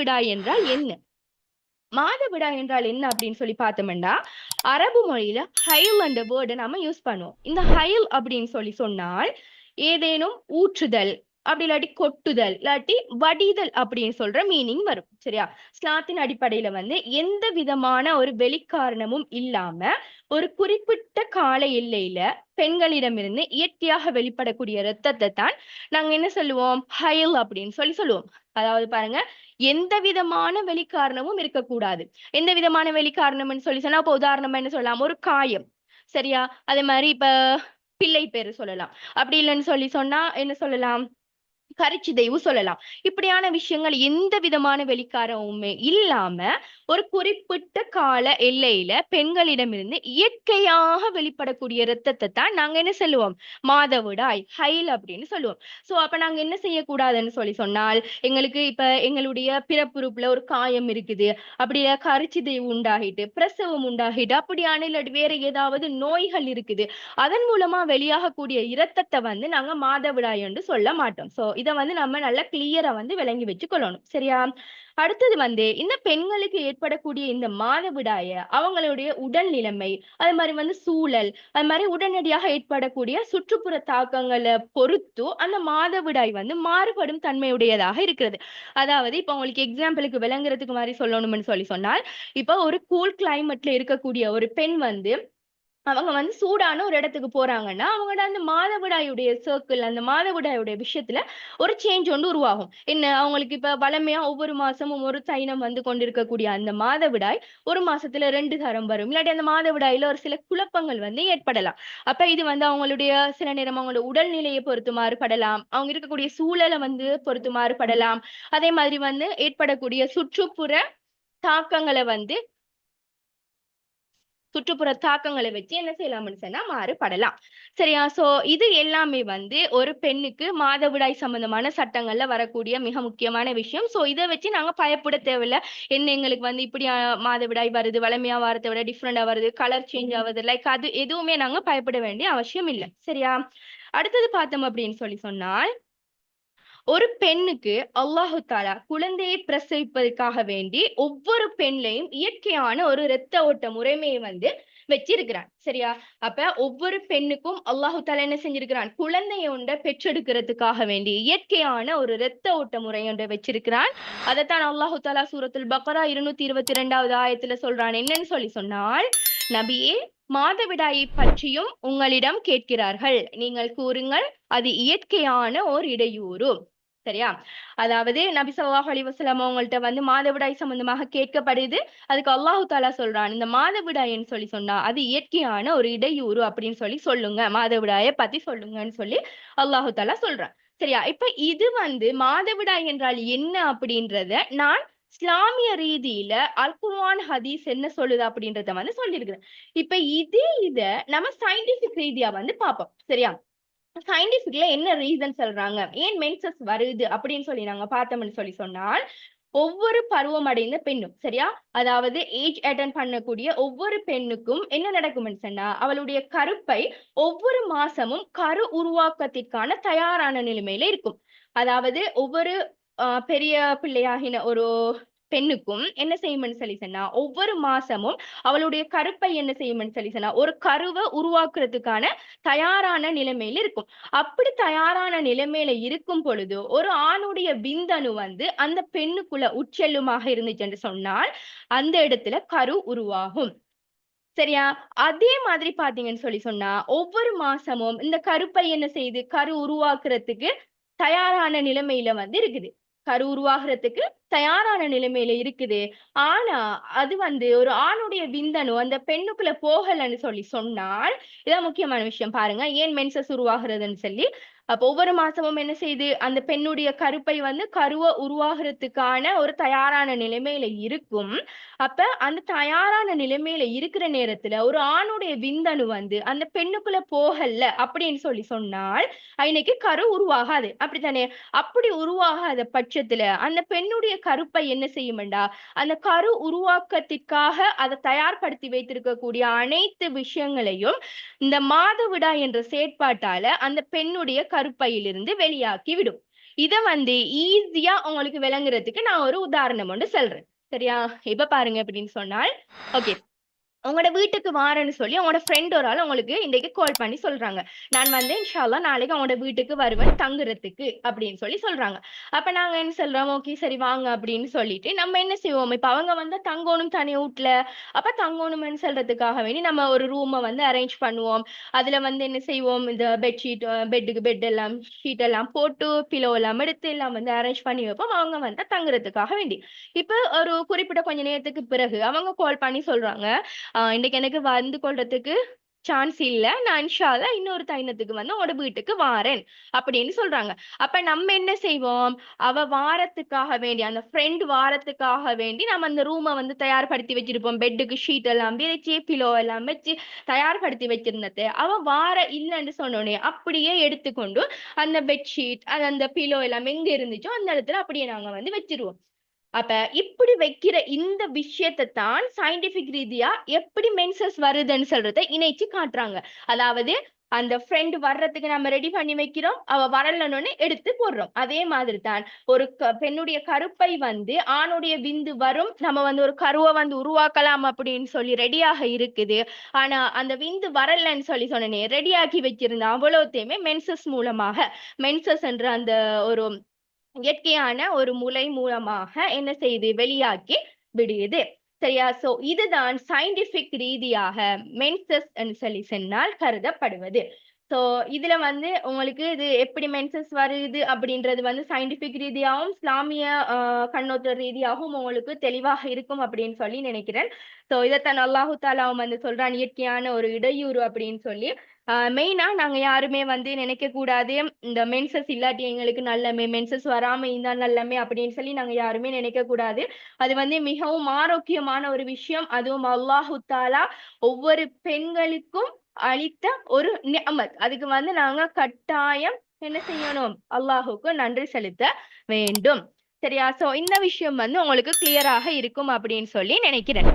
மாதவிடாய் என்றால் என்ன? மாதவிடாய் என்றால் என்ன அப்படின்னு சொல்லி பார்த்தோம்னா அரபு மொழியில ஹைல் என்ற வேர்டை நாம யூஸ் பண்ணுவோம். இந்த ஹைல் அப்படின்னு சொல்லி சொன்னால் ஏதேனும் ஊற்றுதல் அப்படி இல்லாட்டி கொட்டுதல் இல்லாட்டி வடிதல் அப்படின்னு சொல்ற மீனிங் வரும் சரியா? ஸ்லாத்தின் அடிப்படையில வந்து எந்த விதமான ஒரு வெளிக்காரணமும் இல்லாம ஒரு குறிப்பிட்ட கால எல்லையில பெண்களிடமிருந்து இயற்கையாக வெளிப்படக்கூடிய இரத்தத்தை தான் நாங்க என்ன சொல்லுவோம்? ஹயல் அப்படின்னு சொல்லி சொல்லுவோம். அதாவது பாருங்க எந்த விதமான வெளிக்காரணமும் இருக்கக்கூடாது. எந்த விதமான வெளிக்காரணம்னு சொல்லி சொன்னா இப்ப உதாரணமா என்ன சொல்லலாம்? ஒரு காயம். சரியா? அதே மாதிரி இப்ப பிள்ளை பேரு சொல்லலாம். அப்படி இல்லைன்னு சொல்லி சொன்னா என்ன சொல்லலாம்? கரிச்சிதைவு சொல்லலாம். இப்படியான விஷயங்கள் எந்த விதமான வெளிக்காரமுமே இல்லாம ஒரு குறிப்பிட்ட கால எல்லையில பெண்களிடமிருந்து இயற்கையாக வெளிப்படக்கூடிய இரத்தத்தை தான் நாங்க என்ன சொல்லுவோம்? மாதவிடாய் ஹைல் அப்படின்னு சொல்லுவோம். சோ அப்ப நாங்க என்ன செய்யக்கூடாதுன்னு சொல்லி சொன்னால் எங்களுக்கு இப்ப எங்களுடைய பிறப்புறுப்புல ஒரு காயம் இருக்குது. அப்படி இல்ல கரிச்சிதைவு உண்டாகிட்டு பிரசவம் உண்டாகிட்டு அப்படியான இல்லாட்டி வேற ஏதாவது நோய்கள் இருக்குது. அதன் மூலமா வெளியாகக்கூடிய இரத்தத்தை வந்து நாங்க மாதவிடாய் என்று சொல்ல மாட்டோம். சோ இதை வந்து நம்ம நல்லா கிளியரா வந்து விளங்கி வச்சுக்கொள்ளணும். சரியா? அடுத்தது வந்து இந்த பெண்களுக்கு ஏற்படக்கூடிய இந்த மாதவிடாய அவங்களுடைய உடல் நிலைமை அது மாதிரி வந்து சூழல் அது மாதிரி உடனடியாக ஏற்படக்கூடிய சுற்றுப்புற தாக்கங்களை பொறுத்து அந்த மாதவிடாய் வந்து மாறுபடும் தன்மையுடையதாக இருக்கிறது. அதாவது இப்போ உங்களுக்கு எக்ஸாம்பிளுக்கு விளங்குறதுக்கு மாதிரி சொல்லணும்னு சொல்லி சொன்னால் இப்போ ஒரு கூல் கிளைமேட்ல இருக்கக்கூடிய ஒரு பெண் வந்து அவங்க வந்து சூடான ஒரு இடத்துக்கு போறாங்கன்னா அவங்களோட அந்த மாதவிடாயுடைய சர்க்கிள் அந்த மாதவிடாயுடைய விஷயத்துல ஒரு சேஞ்ச் ஒன்று உருவாகும். என்ன அவங்களுக்கு இப்ப வளமையா ஒவ்வொரு மாசமும் ஒரு சைனம் வந்து கொண்டிருக்கக்கூடிய அந்த மாதவிடாய் ஒரு மாசத்துல ரெண்டு தரம் வரும். இல்லாட்டி அந்த மாதவிடாயில ஒரு சில குழப்பங்கள் வந்து ஏற்படலாம். அப்ப இது வந்து அவங்களுடைய சில நேரம் அவங்களோட உடல்நிலையை பொறுத்து மாறுபடலாம். அவங்க இருக்கக்கூடிய சூழலை வந்து பொறுத்து மாறுபடலாம். அதே மாதிரி வந்து ஏற்படக்கூடிய சுற்றுப்புற தாக்கங்களை வந்து சுற்றுப்புற தாக்கங்களை வச்சு என்ன செய்யலாம்னு சொன்னா மாறுபடலாம். சரியா? சோ இது எல்லாமே வந்து ஒரு பெண்ணுக்கு மாதவிடாய் சம்பந்தமான சட்டங்கள்ல வரக்கூடிய மிக முக்கியமான விஷயம். சோ இதை வச்சு நாங்க பயப்பட தேவையில்ல. என்ன எங்களுக்கு வந்து இப்படி மாதவிடாய் வருது வளமையா வாரத்தை விட டிஃப்ரெண்டா வருது கலர் சேஞ்ச் ஆகுது. லைக் அது எதுவுமே நாங்க பயப்பட வேண்டிய அவசியம் இல்லை. சரியா? அடுத்தது பார்த்தோம் அப்படின்னு சொல்லி சொன்னால் ஒரு பெண்ணுக்கு அல்லாஹு தாலா குழந்தையை பிரசவிப்பதற்காக வேண்டி ஒவ்வொரு பெண்லையும் இயற்கையான ஒரு இரத்த ஓட்ட முறைமையை வந்து வச்சிருக்கிறான். சரியா? அப்ப ஒவ்வொரு பெண்ணுக்கும் அல்லாஹு தாலா என்ன செஞ்சிருக்கிறான்? குழந்தைய ஒன்றை பெற்றெடுக்கிறதுக்காக வேண்டி இயற்கையான ஒரு இரத்த ஓட்ட முறை ஒன்றை வச்சிருக்கிறான். அதைத்தான் அல்லாஹு தாலா சூரத்துல் பக்ரா இருநூத்தி இருபத்தி இரண்டாவது ஆயத்துல சொல்றான். என்னன்னு சொல்லி சொன்னால் நபியே மாதவிடாயை பற்றியும் உங்களிடம் கேட்கிறார்கள். நீங்கள் கூறுங்கள் அது இயற்கையான ஓர் இடையூறு. சரியா? அதாவது நபி ஸல்லல்லாஹு அலைஹி அவங்கள்ட்ட வந்து மாதவிடாய் சம்பந்தமாக கேட்கப்படுது. அதுக்கு அல்லாஹு தாலா சொல்றான் இந்த மாதவிடாயின்னு சொல்லி சொன்னா அது இயற்கையான ஒரு இடையூறு அப்படின்னு சொல்லி சொல்லுங்க. மாதவிடாயை பத்தி சொல்லுங்கன்னு சொல்லி அல்லாஹு தாலா சொல்றான். சரியா? இப்ப இது வந்து மாதவிடாய் என்றால் என்ன அப்படின்றத நான் இஸ்லாமிய ரீதியில அல்குர்வான் ஹதீஸ் என்ன சொல்லுது அப்படின்றத வந்து சொல்லியிருக்கிறேன். இப்ப இதே இத நம்ம சயின்டிபிக் ரீதியா வந்து பார்ப்போம். சரியா? சயின்டிபிக்ல என்ன ரீசன் சொல்றாங்க? ஏன் மென்சஸ் வருது அப்படின்னு சொல்லி நாங்க பார்த்தோம்னு சொல்லி சொன்னால் ஒவ்வொரு பருவம் அடைந்த பெண்ணும் சரியா? அதாவது ஏஜ் அட்டன் பண்ணக்கூடிய ஒவ்வொரு பெண்ணுக்கும் என்ன நடக்கும்னு சொன்னா அவளுடைய கருப்பை ஒவ்வொரு மாசமும் கரு உருவாக்கத்திற்கான தயாரான நிலைமையில இருக்கும். அதாவது ஒவ்வொரு ஆஹ் பெரிய பிள்ளையாகின ஒரு பெண்ணுக்கும் என்ன செய்யும்னு சொல்லி சொன்னா ஒவ்வொரு மாசமும் அவளுடைய கருப்பை என்ன செய்யும்னு சொல்லி சொன்னா ஒரு கருவை உருவாக்குறதுக்கான தயாரான நிலைமையில இருக்கும். அப்படி தயாரான நிலைமையில இருக்கும் பொழுது ஒரு ஆணுடைய விந்தணு வந்து அந்த பெண்ணுக்குள்ள உட்செல்லுமாக இருந்துச்சுன்னு சொன்னால் அந்த இடத்துல கரு உருவாகும். சரியா? அதே மாதிரி பாத்தீங்கன்னு சொல்லி சொன்னா ஒவ்வொரு மாசமும் இந்த கருப்பை என்ன செய்யுது? கரு உருவாக்குறதுக்கு தயாரான நிலைமையில வந்து இருக்குது. கரு உருவாகிறதுக்கு தயாரான நிலைமையில இருக்குது. ஆனா அது வந்து ஒரு ஆணுடைய விந்தணு அந்த பெண்ணுக்குள்ள போகலன்னு சொல்லி சொன்னால் இதான் முக்கியமான விஷயம் பாருங்க. ஏன் மென்சஸ் உருவாகிறதுன்னு சொல்லி அப்ப ஒவ்வொரு மாசமும் என்ன செய்யுது அந்த பெண்ணுடைய கருப்பை வந்து கருவை உருவாகிறதுக்கான ஒரு தயாரான நிலைமையில இருக்கும். அப்ப அந்த தயாரான நிலைமையில இருக்கிற நேரத்துல ஒரு ஆணுடைய விந்தணு வந்து அந்த பெண்ணுக்குள்ள போகல அப்படின்னு சொல்லி சொன்னால் இன்னைக்கு கரு உருவாகாது. அப்படித்தானே? அப்படி உருவாகாத பட்சத்துல அந்த பெண்ணுடைய கருப்பை என்ன செய்யுமெண்டா? அந்த கரு உருவாக்கத்திற்காக அதை தயார்படுத்தி வைத்திருக்கக்கூடிய அனைத்து விஷயங்களையும் இந்த மாதவிடா என்ற செயற்பாட்டால அந்த பெண்ணுடைய கருப்பையிலிருந்து வெளியாக்கி விடும் இத வந்து ஈஸியா உங்களுக்கு விளங்குறதுக்கு நான் ஒரு உதாரணம் ஒன்று சொல்றேன். சரியா? இப்ப பாருங்க அப்படின்னு சொன்னால் ஓகே உங்களோட வீட்டுக்கு வாரேன்னு சொல்லி உங்களோட ஃப்ரெண்ட் ஒரு ஆள் உங்களுக்கு இன்றைக்கு கால் பண்ணி சொல்றாங்க. நான் வந்து இன்ஷால்லா நாளைக்கு அவங்களோட வீட்டுக்கு வருவேன் தங்குறதுக்கு அப்படின்னு சொல்லி சொல்றாங்க. அப்ப நாங்க என்ன சொல்றோம்? ஓகே சரி வாங்க அப்படின்னு சொல்லிட்டு நம்ம என்ன செய்வோம்? இப்ப அவங்க வந்து தங்கணும் தனி வீட்ல. அப்ப தங்கணும்னு சொல்றதுக்காக வேண்டி நம்ம ஒரு ரூமை வந்து அரேஞ்ச் பண்ணுவோம். அதுல வந்து என்ன செய்வோம்? இந்த பெட்ஷீட் பெட்டுக்கு பெட் எல்லாம் ஷீட் எல்லாம் போட்டு பிலோ எல்லாம் எடுத்து எல்லாம் வந்து அரேஞ்ச் பண்ணி வைப்போம். அவங்க வந்து தங்குறதுக்காக வேண்டி. இப்ப ஒரு குறிப்பிட்ட கொஞ்ச நேரத்துக்கு பிறகு அவங்க கால் பண்ணி சொல்றாங்க. இன்னைக்கு எனக்கு வந்து கொள்றதுக்கு சான்ஸ் இல்ல. நான் இன்ஷால இன்னொரு தைனத்துக்கு வந்து உங்களோட வீட்டுக்கு வாரேன் அப்படின்னு சொல்றாங்க. அப்ப நம்ம என்ன செய்வோம்? அவ வாரத்துக்காக வேண்டி அந்த ஃப்ரெண்ட் வாரத்துக்காக வேண்டி நம்ம அந்த ரூமை வந்து தயார்படுத்தி வச்சிருப்போம். பெட்டுக்கு ஷீட் எல்லாம் விரிச்சு பிலோ எல்லாம் வச்சு தயார்படுத்தி வச்சிருந்தது. அவ வார இல்லைன்னு சொன்னோடனே அப்படியே எடுத்துக்கொண்டு அந்த பெட்ஷீட் அது அந்த பிலோ எல்லாம் எங்க இருந்துச்சோ அந்த இடத்துல அப்படியே நாங்க வந்து வச்சிருவோம். அப்ப இப்படி வைக்கிற இந்த விஷயத்தை தான் சயின்டிபிக் ரீதியா எப்படி மென்சஸ் வருதுன்னு சொல்றத இணைச்சு காட்டுறாங்க. அதாவது அந்த ஃப்ரெண்ட் வர்றதுக்கு நம்ம ரெடி பண்ணி வைக்கிறோம் அவ வரலன்னு எடுத்து போடுறோம். அதே மாதிரி தான் ஒரு க- பெண்ணுடைய கருப்பை வந்து ஆணுடைய விந்து வரும் நம்ம வந்து ஒரு கருவை வந்து உருவாக்கலாம் அப்படின்னு சொல்லி ரெடியாக இருக்குது. ஆனா அந்த விந்து வரலன்னு சொல்லி சொன்னனே ரெடியாக்கி வச்சிருந்த அவ்வளோத்தையுமே மென்சஸ் மூலமாக மென்சஸ் என்ற அந்த ஒரு இயற்கையான ஒரு முலை மூலமாக என்ன செய்து வெளியாக்கி விடுது சரியா? சோ இதுதான் சயின்டிபிக் ரீதியாக மென்சஸ் சொல்லி சொன்னால் கருதப்படுவது. ஸோ இதுல வந்து உங்களுக்கு இது எப்படி மென்சஸ் வருது அப்படின்றது வந்து சயின்டிபிக் ரீதியாகவும் இஸ்லாமிய கண்ணோத்த கண்ணோட்ட ரீதியாகவும் உங்களுக்கு தெளிவாக இருக்கும் அப்படின்னு சொல்லி நினைக்கிறேன். ஸோ இதைத்தான் அல்லாஹு தாலாவும் வந்து சொல்றான் இயற்கையான ஒரு இடையூறு அப்படின்னு சொல்லி. மெயினா நாங்க யாருமே வந்து நினைக்க கூடாது. இந்த மென்சஸ் இல்லாட்டி எங்களுக்கு நல்லமே மென்சஸ் வராம இருந்தா நல்லமே அப்படின்னு சொல்லி நாங்க யாருமே நினைக்க கூடாது. அது வந்து மிகவும் ஆரோக்கியமான ஒரு விஷயம். அதுவும் அல்லாஹு தாலா ஒவ்வொரு பெண்களுக்கும் அளித்த ஒரு நியமத். அதுக்கு வந்து நாங்க கட்டாயம் என்ன செய்யணும்? அல்லாஹுக்கு நன்றி செலுத்த வேண்டும். சரியா? சோ இந்த விஷயம் வந்து உங்களுக்கு கிளியராக இருக்கும் அப்படின்னு சொல்லி நினைக்கிறேன்.